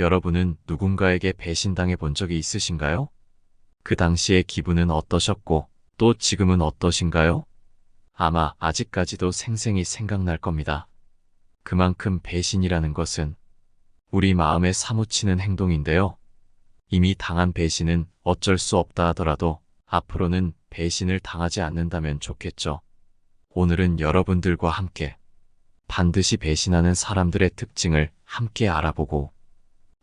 여러분은 누군가에게 배신당해 본 적이 있으신가요? 그 당시의 기분은 어떠셨고 또 지금은 어떠신가요? 아마 아직까지도 생생히 생각날 겁니다. 그만큼 배신이라는 것은 우리 마음에 사무치는 행동인데요. 이미 당한 배신은 어쩔 수 없다 하더라도 앞으로는 배신을 당하지 않는다면 좋겠죠. 오늘은 여러분들과 함께 반드시 배신하는 사람들의 특징을 함께 알아보고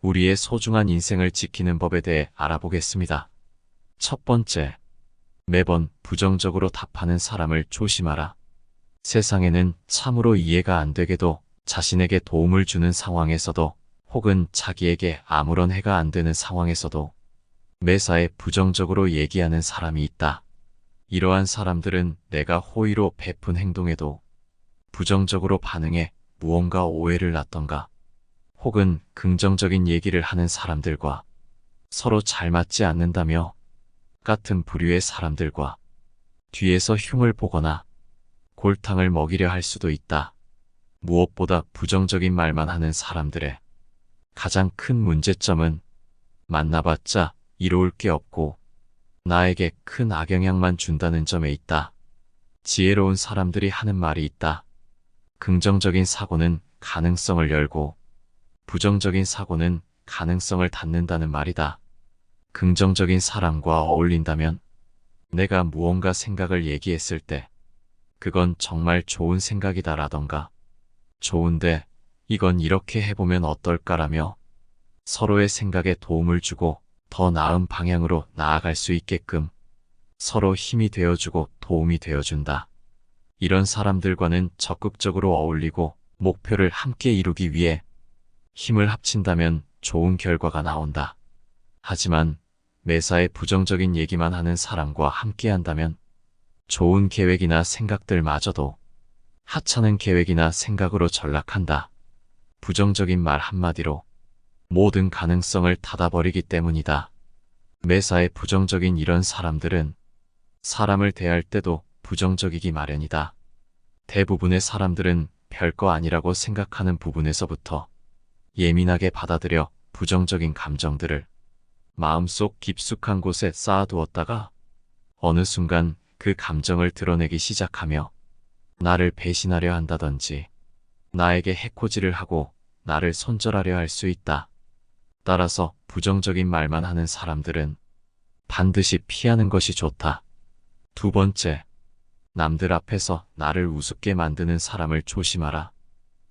우리의 소중한 인생을 지키는 법에 대해 알아보겠습니다. 첫 번째, 매번 부정적으로 답하는 사람을 조심하라. 세상에는 참으로 이해가 안 되게도 자신에게 도움을 주는 상황에서도 혹은 자기에게 아무런 해가 안 되는 상황에서도 매사에 부정적으로 얘기하는 사람이 있다. 이러한 사람들은 내가 호의로 베푼 행동에도 부정적으로 반응해 무언가 오해를 낳던가 혹은 긍정적인 얘기를 하는 사람들과 서로 잘 맞지 않는다며 같은 부류의 사람들과 뒤에서 흉을 보거나 골탕을 먹이려 할 수도 있다. 무엇보다 부정적인 말만 하는 사람들의 가장 큰 문제점은 만나봤자 이로울 게 없고 나에게 큰 악영향만 준다는 점에 있다. 지혜로운 사람들이 하는 말이 있다. 긍정적인 사고는 가능성을 열고 부정적인 사고는 가능성을 닫는다는 말이다. 긍정적인 사람과 어울린다면 내가 무언가 생각을 얘기했을 때 그건 정말 좋은 생각이다 라던가 좋은데 이건 이렇게 해보면 어떨까라며 서로의 생각에 도움을 주고 더 나은 방향으로 나아갈 수 있게끔 서로 힘이 되어주고 도움이 되어준다. 이런 사람들과는 적극적으로 어울리고 목표를 함께 이루기 위해 힘을 합친다면 좋은 결과가 나온다. 하지만 매사에 부정적인 얘기만 하는 사람과 함께 한다면 좋은 계획이나 생각들마저도 하찮은 계획이나 생각으로 전락한다. 부정적인 말 한마디로 모든 가능성을 닫아버리기 때문이다. 매사에 부정적인 이런 사람들은 사람을 대할 때도 부정적이기 마련이다. 대부분의 사람들은 별거 아니라고 생각하는 부분에서부터 예민하게 받아들여 부정적인 감정들을 마음속 깊숙한 곳에 쌓아두었다가 어느 순간 그 감정을 드러내기 시작하며 나를 배신하려 한다든지 나에게 해코지를 하고 나를 손절하려 할 수 있다. 따라서 부정적인 말만 하는 사람들은 반드시 피하는 것이 좋다. 두 번째, 남들 앞에서 나를 우습게 만드는 사람을 조심하라.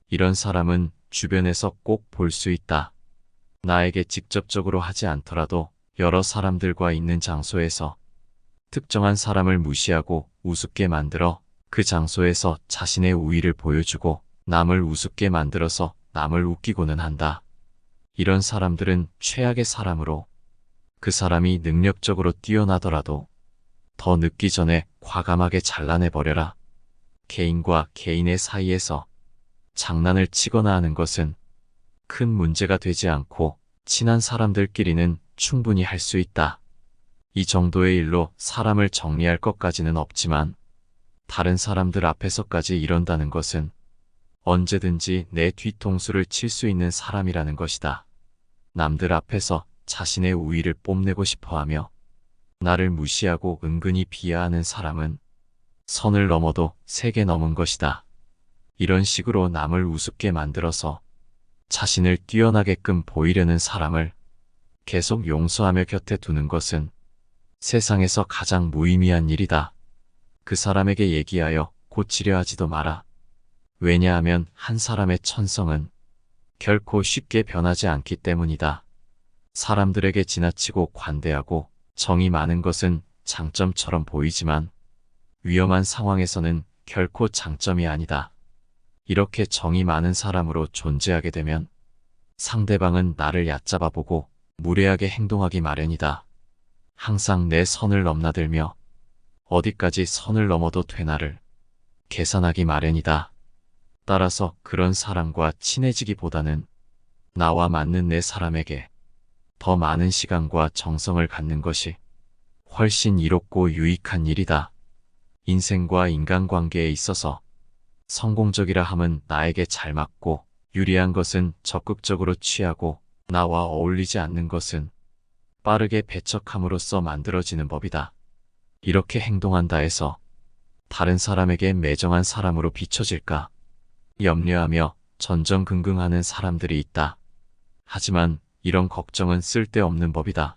이런 사람은 주변에서 꼭 볼 수 있다. 나에게 직접적으로 하지 않더라도 여러 사람들과 있는 장소에서 특정한 사람을 무시하고 우습게 만들어 그 장소에서 자신의 우위를 보여주고 남을 우습게 만들어서 남을 웃기고는 한다. 이런 사람들은 최악의 사람으로 그 사람이 능력적으로 뛰어나더라도 더 늦기 전에 과감하게 잘라내버려라. 개인과 개인의 사이에서 장난을 치거나 하는 것은 큰 문제가 되지 않고 친한 사람들끼리는 충분히 할 수 있다. 이 정도의 일로 사람을 정리할 것까지는 없지만 다른 사람들 앞에서까지 이런다는 것은 언제든지 내 뒤통수를 칠 수 있는 사람이라는 것이다. 남들 앞에서 자신의 우위를 뽐내고 싶어 하며 나를 무시하고 은근히 비하하는 사람은 선을 넘어도 세게 넘은 것이다. 이런 식으로 남을 우습게 만들어서 자신을 뛰어나게끔 보이려는 사람을 계속 용서하며 곁에 두는 것은 세상에서 가장 무의미한 일이다. 그 사람에게 얘기하여 고치려 하지도 마라. 왜냐하면 한 사람의 천성은 결코 쉽게 변하지 않기 때문이다. 사람들에게 지나치고 관대하고 정이 많은 것은 장점처럼 보이지만 위험한 상황에서는 결코 장점이 아니다. 이렇게 정이 많은 사람으로 존재하게 되면 상대방은 나를 얕잡아 보고 무례하게 행동하기 마련이다. 항상 내 선을 넘나들며 어디까지 선을 넘어도 되나를 계산하기 마련이다. 따라서 그런 사람과 친해지기보다는 나와 맞는 내 사람에게 더 많은 시간과 정성을 갖는 것이 훨씬 이롭고 유익한 일이다. 인생과 인간관계에 있어서 성공적이라 함은 나에게 잘 맞고 유리한 것은 적극적으로 취하고 나와 어울리지 않는 것은 빠르게 배척함으로써 만들어지는 법이다. 이렇게 행동한다 해서 다른 사람에게 매정한 사람으로 비춰질까 염려하며 전전긍긍하는 사람들이 있다. 하지만 이런 걱정은 쓸데없는 법이다.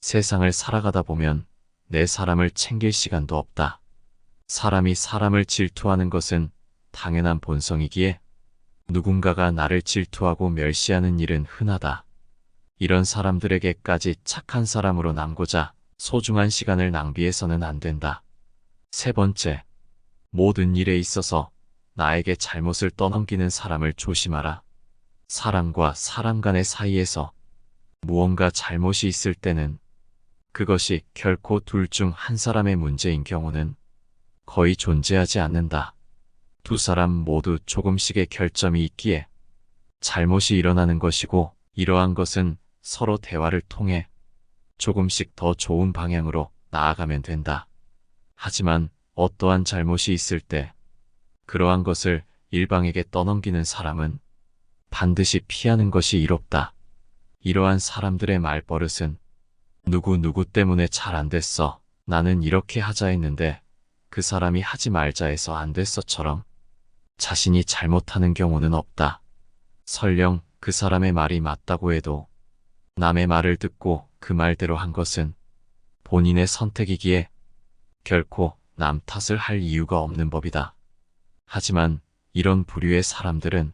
세상을 살아가다 보면 내 사람을 챙길 시간도 없다. 사람이 사람을 질투하는 것은 당연한 본성이기에 누군가가 나를 질투하고 멸시하는 일은 흔하다. 이런 사람들에게까지 착한 사람으로 남고자 소중한 시간을 낭비해서는 안 된다. 세 번째, 모든 일에 있어서 나에게 잘못을 떠넘기는 사람을 조심하라. 사람과 사람 간의 사이에서 무언가 잘못이 있을 때는 그것이 결코 둘 중 한 사람의 문제인 경우는 거의 존재하지 않는다. 두 사람 모두 조금씩의 결점이 있기에 잘못이 일어나는 것이고 이러한 것은 서로 대화를 통해 조금씩 더 좋은 방향으로 나아가면 된다. 하지만 어떠한 잘못이 있을 때 그러한 것을 일방에게 떠넘기는 사람은 반드시 피하는 것이 이롭다. 이러한 사람들의 말버릇은 누구 누구 때문에 잘 안 됐어. 나는 이렇게 하자 했는데 그 사람이 하지 말자 해서 안 됐어처럼 자신이 잘못하는 경우는 없다. 설령 그 사람의 말이 맞다고 해도 남의 말을 듣고 그 말대로 한 것은 본인의 선택이기에 결코 남 탓을 할 이유가 없는 법이다. 하지만 이런 부류의 사람들은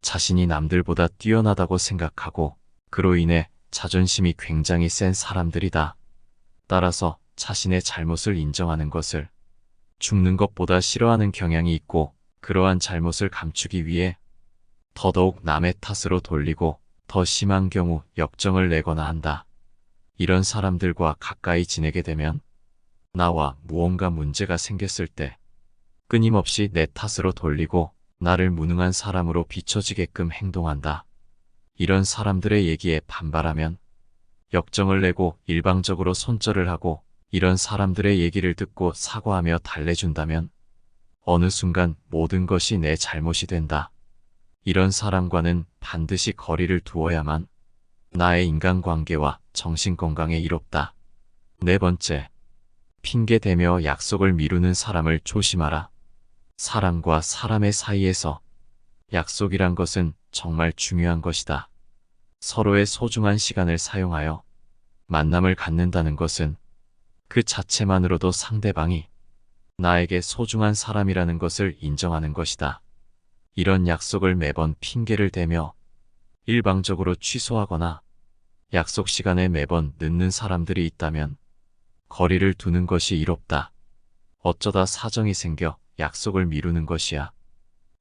자신이 남들보다 뛰어나다고 생각하고 그로 인해 자존심이 굉장히 센 사람들이다. 따라서 자신의 잘못을 인정하는 것을 죽는 것보다 싫어하는 경향이 있고 그러한 잘못을 감추기 위해 더더욱 남의 탓으로 돌리고 더 심한 경우 역정을 내거나 한다. 이런 사람들과 가까이 지내게 되면 나와 무언가 문제가 생겼을 때 끊임없이 내 탓으로 돌리고 나를 무능한 사람으로 비춰지게끔 행동한다. 이런 사람들의 얘기에 반발하면 역정을 내고 일방적으로 손절을 하고 이런 사람들의 얘기를 듣고 사과하며 달래준다면 어느 순간 모든 것이 내 잘못이 된다. 이런 사람과는 반드시 거리를 두어야만 나의 인간관계와 정신건강에 이롭다. 네 번째, 핑계대며 약속을 미루는 사람을 조심하라. 사람과 사람의 사이에서 약속이란 것은 정말 중요한 것이다. 서로의 소중한 시간을 사용하여 만남을 갖는다는 것은 그 자체만으로도 상대방이 나에게 소중한 사람이라는 것을 인정하는 것이다. 이런 약속을 매번 핑계를 대며 일방적으로 취소하거나 약속 시간에 매번 늦는 사람들이 있다면 거리를 두는 것이 이롭다. 어쩌다 사정이 생겨 약속을 미루는 것이야.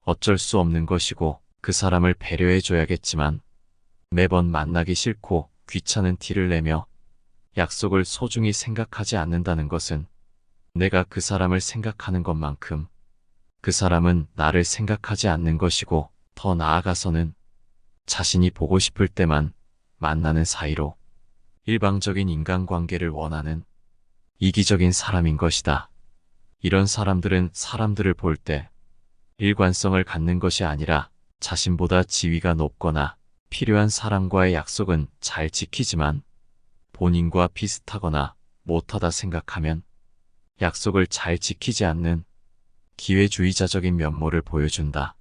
어쩔 수 없는 것이고 그 사람을 배려해 줘야겠지만 매번 만나기 싫고 귀찮은 티를 내며 약속을 소중히 생각하지 않는다는 것은 내가 그 사람을 생각하는 것만큼 그 사람은 나를 생각하지 않는 것이고 더 나아가서는 자신이 보고 싶을 때만 만나는 사이로 일방적인 인간관계를 원하는 이기적인 사람인 것이다. 이런 사람들은 사람들을 볼 때 일관성을 갖는 것이 아니라 자신보다 지위가 높거나 필요한 사람과의 약속은 잘 지키지만 본인과 비슷하거나 못하다 생각하면 약속을 잘 지키지 않는 기회주의자적인 면모를 보여준다.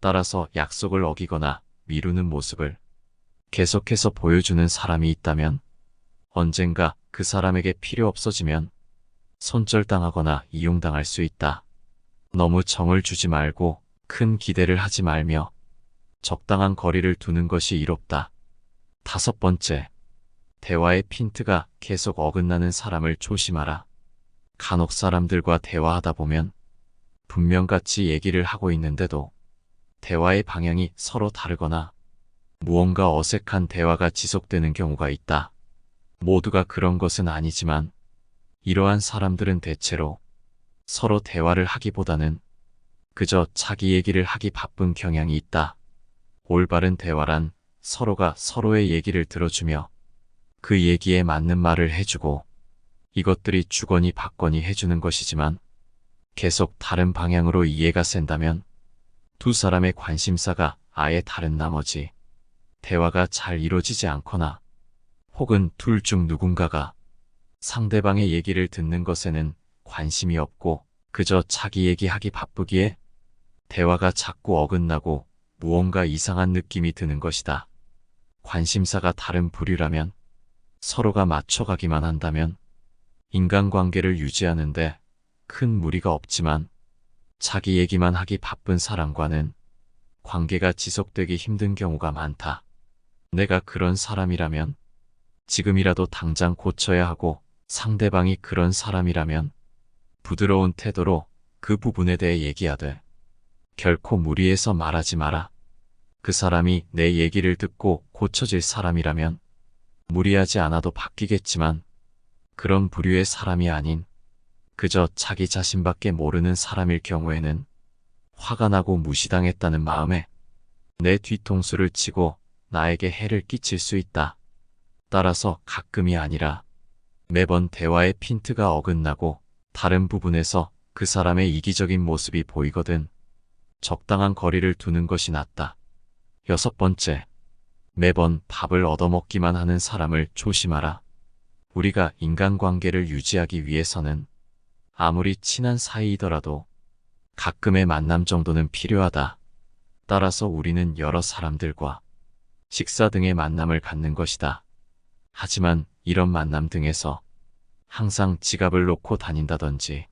따라서 약속을 어기거나 미루는 모습을 계속해서 보여주는 사람이 있다면 언젠가 그 사람에게 필요 없어지면 손절당하거나 이용당할 수 있다. 너무 정을 주지 말고 큰 기대를 하지 말며 적당한 거리를 두는 것이 이롭다. 다섯 번째, 대화의 핀트가 계속 어긋나는 사람을 조심하라. 간혹 사람들과 대화하다 보면 분명같이 얘기를 하고 있는데도 대화의 방향이 서로 다르거나 무언가 어색한 대화가 지속되는 경우가 있다. 모두가 그런 것은 아니지만 이러한 사람들은 대체로 서로 대화를 하기보다는 그저 자기 얘기를 하기 바쁜 경향이 있다. 올바른 대화란 서로가 서로의 얘기를 들어주며 그 얘기에 맞는 말을 해주고 이것들이 주거니 받거니 해주는 것이지만 계속 다른 방향으로 이해가 센다면 두 사람의 관심사가 아예 다른 나머지 대화가 잘 이루어지지 않거나 혹은 둘 중 누군가가 상대방의 얘기를 듣는 것에는 관심이 없고 그저 자기 얘기하기 바쁘기에 대화가 자꾸 어긋나고 무언가 이상한 느낌이 드는 것이다. 관심사가 다른 부류라면 서로가 맞춰가기만 한다면 인간관계를 유지하는데 큰 무리가 없지만 자기 얘기만 하기 바쁜 사람과는 관계가 지속되기 힘든 경우가 많다. 내가 그런 사람이라면 지금이라도 당장 고쳐야 하고 상대방이 그런 사람이라면 부드러운 태도로 그 부분에 대해 얘기하되 결코 무리해서 말하지 마라. 그 사람이 내 얘기를 듣고 고쳐질 사람이라면 무리하지 않아도 바뀌겠지만 그런 부류의 사람이 아닌 그저 자기 자신밖에 모르는 사람일 경우에는 화가 나고 무시당했다는 마음에 내 뒤통수를 치고 나에게 해를 끼칠 수 있다. 따라서 가끔이 아니라 매번 대화의 핀트가 어긋나고 다른 부분에서 그 사람의 이기적인 모습이 보이거든 적당한 거리를 두는 것이 낫다. 여섯 번째, 매번 밥을 얻어먹기만 하는 사람을 조심하라. 우리가 인간관계를 유지하기 위해서는 아무리 친한 사이이더라도 가끔의 만남 정도는 필요하다. 따라서 우리는 여러 사람들과 식사 등의 만남을 갖는 것이다. 하지만 이런 만남 등에서 항상 지갑을 놓고 다닌다든지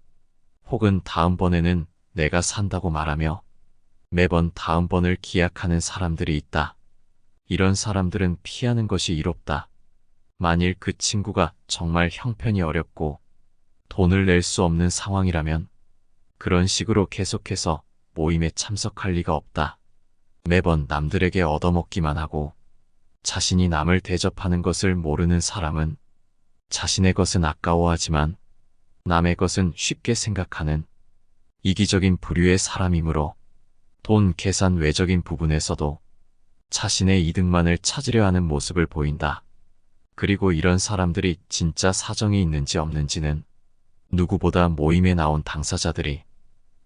혹은 다음번에는 내가 산다고 말하며 매번 다음번을 기약하는 사람들이 있다. 이런 사람들은 피하는 것이 이롭다. 만일 그 친구가 정말 형편이 어렵고 돈을 낼 수 없는 상황이라면 그런 식으로 계속해서 모임에 참석할 리가 없다. 매번 남들에게 얻어먹기만 하고 자신이 남을 대접하는 것을 모르는 사람은 자신의 것은 아까워하지만 남의 것은 쉽게 생각하는 이기적인 부류의 사람이므로 돈 계산 외적인 부분에서도 자신의 이득만을 찾으려 하는 모습을 보인다. 그리고 이런 사람들이 진짜 사정이 있는지 없는지는 누구보다 모임에 나온 당사자들이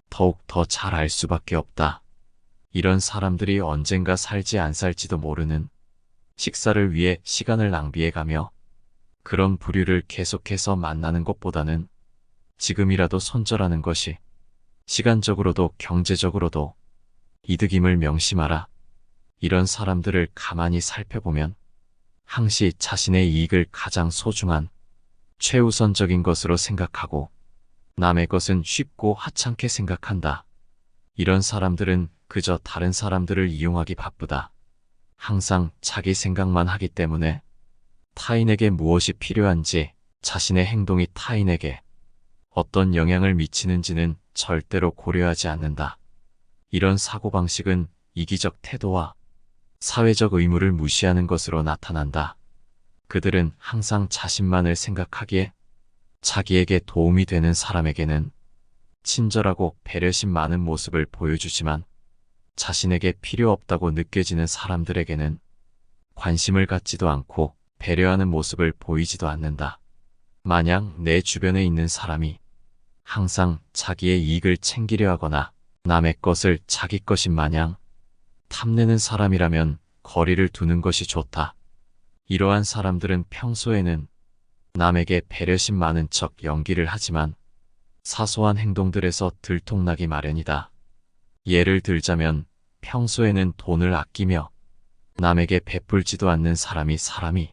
더욱 더 잘 알 수밖에 없다. 이런 사람들이 언젠가 살지 안 살지도 모르는 식사를 위해 시간을 낭비해가며 그런 부류를 계속해서 만나는 것보다는 지금이라도 손절하는 것이 시간적으로도 경제적으로도 이득임을 명심하라. 이런 사람들을 가만히 살펴보면 항시 자신의 이익을 가장 소중한 최우선적인 것으로 생각하고 남의 것은 쉽고 하찮게 생각한다. 이런 사람들은 그저 다른 사람들을 이용하기 바쁘다. 항상 자기 생각만 하기 때문에 타인에게 무엇이 필요한지 자신의 행동이 타인에게 어떤 영향을 미치는지는 절대로 고려하지 않는다. 이런 사고방식은 이기적 태도와 사회적 의무를 무시하는 것으로 나타난다. 그들은 항상 자신만을 생각하기에 자기에게 도움이 되는 사람에게는 친절하고 배려심 많은 모습을 보여주지만 자신에게 필요 없다고 느껴지는 사람들에게는 관심을 갖지도 않고 배려하는 모습을 보이지도 않는다. 만약 내 주변에 있는 사람이 항상 자기의 이익을 챙기려 하거나 남의 것을 자기 것인 마냥 탐내는 사람이라면 거리를 두는 것이 좋다. 이러한 사람들은 평소에는 남에게 배려심 많은 척 연기를 하지만 사소한 행동들에서 들통나기 마련이다. 예를 들자면 평소에는 돈을 아끼며 남에게 베풀지도 않는 사람이 사람이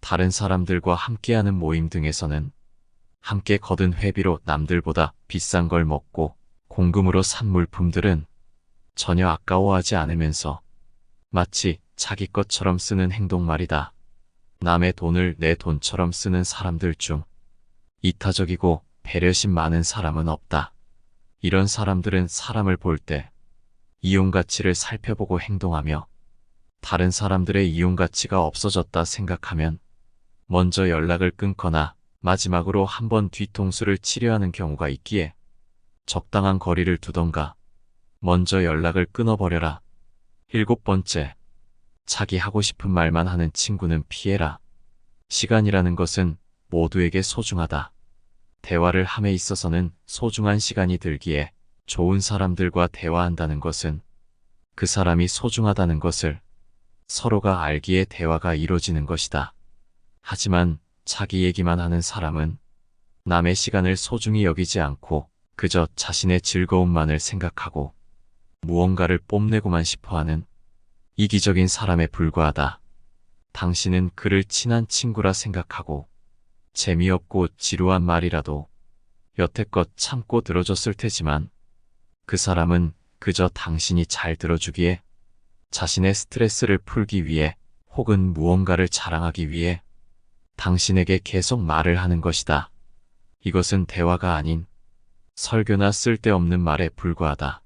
다른 사람들과 함께하는 모임 등에서는 함께 거둔 회비로 남들보다 비싼 걸 먹고 공금으로 산 물품들은 전혀 아까워하지 않으면서 마치 자기 것처럼 쓰는 행동 말이다. 남의 돈을 내 돈처럼 쓰는 사람들 중 이타적이고 배려심 많은 사람은 없다. 이런 사람들은 사람을 볼 때 이용 가치를 살펴보고 행동하며 다른 사람들의 이용 가치가 없어졌다 생각하면 먼저 연락을 끊거나 마지막으로 한 번 뒤통수를 치려 하는 경우가 있기에 적당한 거리를 두던가 먼저 연락을 끊어버려라. 일곱 번째, 자기 하고 싶은 말만 하는 친구는 피해라. 시간이라는 것은 모두에게 소중하다. 대화를 함에 있어서는 소중한 시간이 들기에 좋은 사람들과 대화한다는 것은 그 사람이 소중하다는 것을 서로가 알기에 대화가 이루어지는 것이다. 하지만 자기 얘기만 하는 사람은 남의 시간을 소중히 여기지 않고 그저 자신의 즐거움만을 생각하고 무언가를 뽐내고만 싶어 하는 이기적인 사람에 불과하다. 당신은 그를 친한 친구라 생각하고 재미없고 지루한 말이라도 여태껏 참고 들어줬을 테지만 그 사람은 그저 당신이 잘 들어주기에 자신의 스트레스를 풀기 위해 혹은 무언가를 자랑하기 위해 당신에게 계속 말을 하는 것이다. 이것은 대화가 아닌 설교나 쓸데없는 말에 불과하다.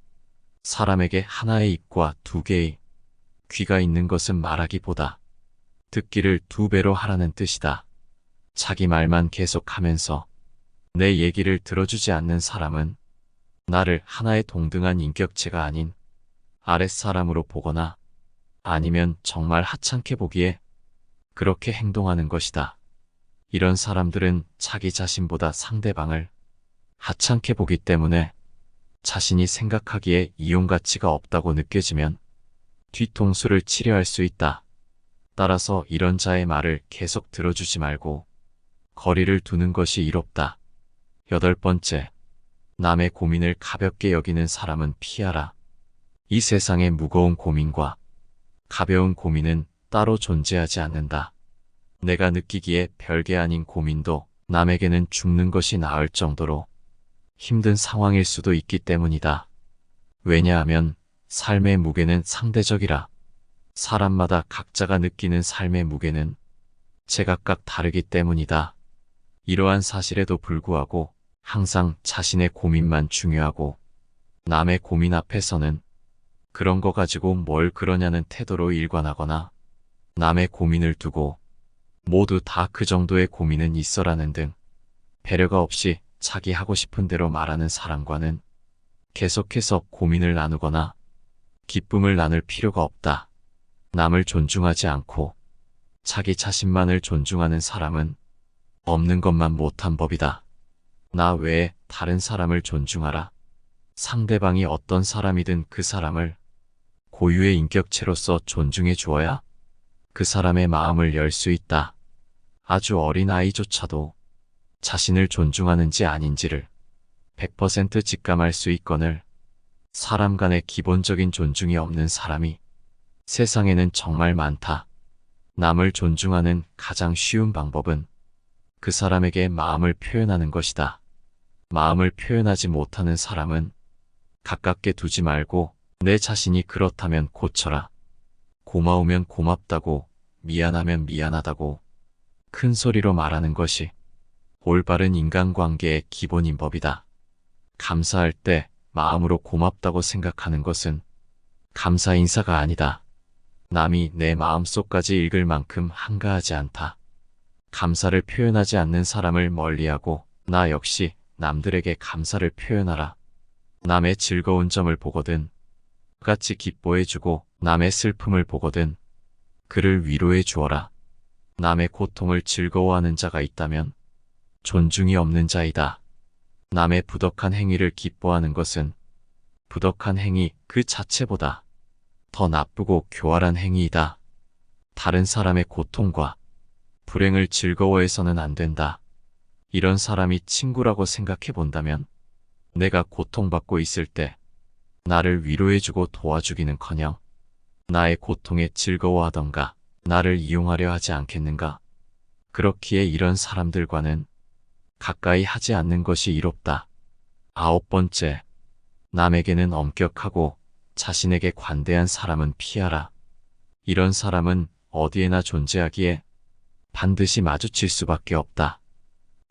사람에게 하나의 입과 두 개의 귀가 있는 것은 말하기보다 듣기를 두 배로 하라는 뜻이다. 자기 말만 계속하면서 내 얘기를 들어주지 않는 사람은 나를 하나의 동등한 인격체가 아닌 아랫사람으로 보거나 아니면 정말 하찮게 보기에 그렇게 행동하는 것이다. 이런 사람들은 자기 자신보다 상대방을 하찮게 보기 때문에 자신이 생각하기에 이용 가치가 없다고 느껴지면 뒤통수를 치려 할 수 있다. 따라서 이런 자의 말을 계속 들어주지 말고 거리를 두는 것이 이롭다. 여덟 번째, 남의 고민을 가볍게 여기는 사람은 피하라. 이 세상의 무거운 고민과 가벼운 고민은 따로 존재하지 않는다. 내가 느끼기에 별게 아닌 고민도 남에게는 죽는 것이 나을 정도로 힘든 상황일 수도 있기 때문이다. 왜냐하면 삶의 무게는 상대적이라. 사람마다 각자가 느끼는 삶의 무게는 제각각 다르기 때문이다. 이러한 사실에도 불구하고 항상 자신의 고민만 중요하고 남의 고민 앞에서는 그런 거 가지고 뭘 그러냐는 태도로 일관하거나 남의 고민을 두고 모두 다 그 정도의 고민은 있어라는 등 배려가 없이 자기 하고 싶은 대로 말하는 사람과는 계속해서 고민을 나누거나 기쁨을 나눌 필요가 없다. 남을 존중하지 않고 자기 자신만을 존중하는 사람은 없는 것만 못한 법이다. 나 외에 다른 사람을 존중하라. 상대방이 어떤 사람이든 그 사람을 고유의 인격체로서 존중해 주어야 그 사람의 마음을 열 수 있다. 아주 어린 아이조차도 자신을 존중하는지 아닌지를 100% 직감할 수 있거늘 사람 간의 기본적인 존중이 없는 사람이 세상에는 정말 많다. 남을 존중하는 가장 쉬운 방법은 그 사람에게 마음을 표현하는 것이다. 마음을 표현하지 못하는 사람은 가깝게 두지 말고 내 자신이 그렇다면 고쳐라. 고마우면 고맙다고, 미안하면 미안하다고 큰 소리로 말하는 것이 올바른 인간관계의 기본인 법이다. 감사할 때 마음으로 고맙다고 생각하는 것은 감사 인사가 아니다. 남이 내 마음속까지 읽을 만큼 한가하지 않다. 감사를 표현하지 않는 사람을 멀리하고 나 역시 남들에게 감사를 표현하라. 남의 즐거운 점을 보거든 같이 기뻐해주고 남의 슬픔을 보거든 그를 위로해 주어라. 남의 고통을 즐거워하는 자가 있다면 존중이 없는 자이다. 남의 부덕한 행위를 기뻐하는 것은 부덕한 행위 그 자체보다 더 나쁘고 교활한 행위이다. 다른 사람의 고통과 불행을 즐거워해서는 안 된다. 이런 사람이 친구라고 생각해 본다면 내가 고통받고 있을 때 나를 위로해주고 도와주기는 커녕 나의 고통에 즐거워하던가 나를 이용하려 하지 않겠는가? 그렇기에 이런 사람들과는 가까이 하지 않는 것이 이롭다. 아홉 번째, 남에게는 엄격하고 자신에게 관대한 사람은 피하라. 이런 사람은 어디에나 존재하기에 반드시 마주칠 수밖에 없다.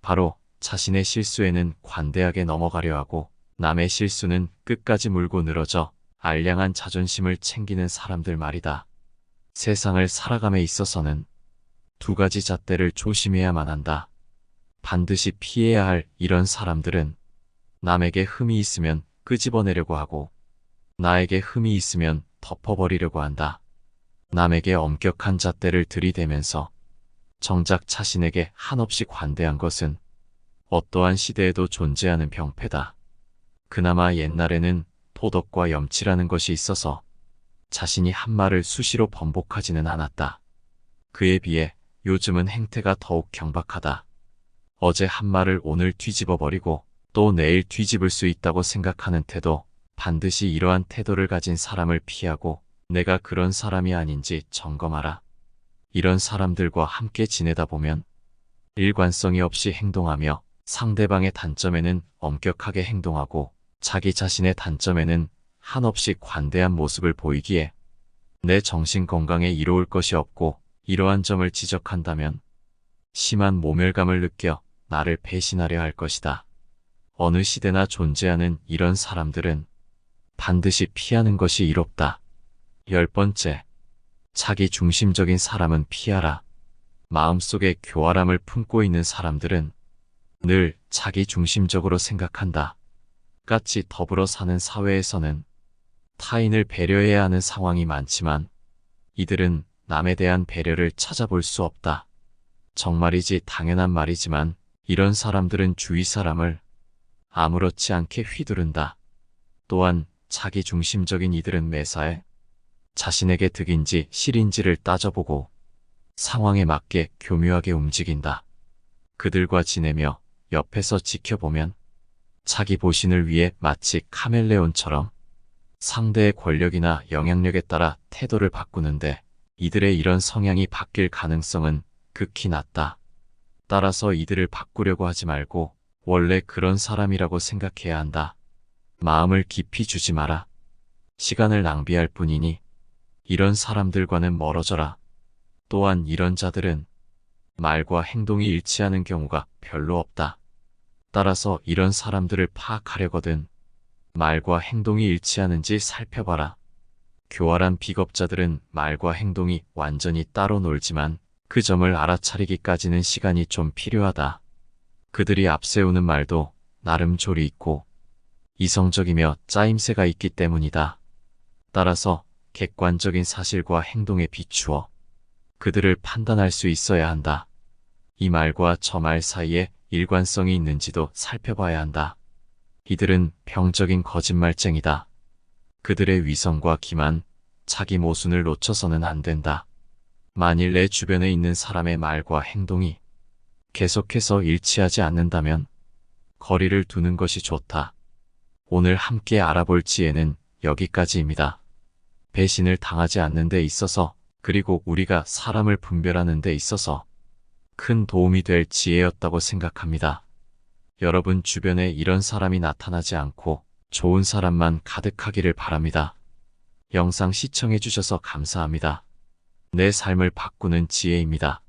바로 자신의 실수에는 관대하게 넘어가려 하고 남의 실수는 끝까지 물고 늘어져 알량한 자존심을 챙기는 사람들 말이다. 세상을 살아감에 있어서는 두 가지 잣대를 조심해야만 한다. 반드시 피해야 할 이런 사람들은 남에게 흠이 있으면 끄집어내려고 하고 나에게 흠이 있으면 덮어버리려고 한다. 남에게 엄격한 잣대를 들이대면서 정작 자신에게 한없이 관대한 것은 어떠한 시대에도 존재하는 병폐다. 그나마 옛날에는 도덕과 염치라는 것이 있어서 자신이 한 말을 수시로 번복하지는 않았다. 그에 비해 요즘은 행태가 더욱 경박하다. 어제 한 말을 오늘 뒤집어 버리고 또 내일 뒤집을 수 있다고 생각하는 태도, 반드시 이러한 태도를 가진 사람을 피하고 내가 그런 사람이 아닌지 점검하라. 이런 사람들과 함께 지내다 보면 일관성이 없이 행동하며 상대방의 단점에는 엄격하게 행동하고 자기 자신의 단점에는 한없이 관대한 모습을 보이기에 내 정신 건강에 이로울 것이 없고 이러한 점을 지적한다면 심한 모멸감을 느껴 나를 배신하려 할 것이다. 어느 시대나 존재하는 이런 사람들은 반드시 피하는 것이 이롭다. 열 번째, 자기 중심적인 사람은 피하라. 마음속에 교활함을 품고 있는 사람들은 늘 자기 중심적으로 생각한다. 같이 더불어 사는 사회에서는 타인을 배려해야 하는 상황이 많지만 이들은 남에 대한 배려를 찾아볼 수 없다. 정말이지 당연한 말이지만 이런 사람들은 주위 사람을 아무렇지 않게 휘두른다. 또한 자기 중심적인 이들은 매사에 자신에게 득인지 실인지를 따져보고 상황에 맞게 교묘하게 움직인다. 그들과 지내며 옆에서 지켜보면 자기 보신을 위해 마치 카멜레온처럼 상대의 권력이나 영향력에 따라 태도를 바꾸는데 이들의 이런 성향이 바뀔 가능성은 극히 낮다. 따라서 이들을 바꾸려고 하지 말고 원래 그런 사람이라고 생각해야 한다. 마음을 깊이 주지 마라. 시간을 낭비할 뿐이니 이런 사람들과는 멀어져라. 또한 이런 자들은 말과 행동이 일치하는 경우가 별로 없다. 따라서 이런 사람들을 파악하려거든 말과 행동이 일치하는지 살펴봐라. 교활한 비겁자들은 말과 행동이 완전히 따로 놀지만 그 점을 알아차리기까지는 시간이 좀 필요하다. 그들이 앞세우는 말도 나름 조리 있고 이성적이며 짜임새가 있기 때문이다. 따라서 객관적인 사실과 행동에 비추어 그들을 판단할 수 있어야 한다. 이 말과 저 말 사이에 일관성이 있는지도 살펴봐야 한다. 이들은 병적인 거짓말쟁이다. 그들의 위성과 기만, 자기 모순을 놓쳐서는 안 된다. 만일 내 주변에 있는 사람의 말과 행동이 계속해서 일치하지 않는다면 거리를 두는 것이 좋다. 오늘 함께 알아볼 지혜는 여기까지입니다. 배신을 당하지 않는 데 있어서 그리고 우리가 사람을 분별하는 데 있어서 큰 도움이 될 지혜였다고 생각합니다. 여러분 주변에 이런 사람이 나타나지 않고 좋은 사람만 가득하기를 바랍니다. 영상 시청해 주셔서 감사합니다. 내 삶을 바꾸는 지혜입니다.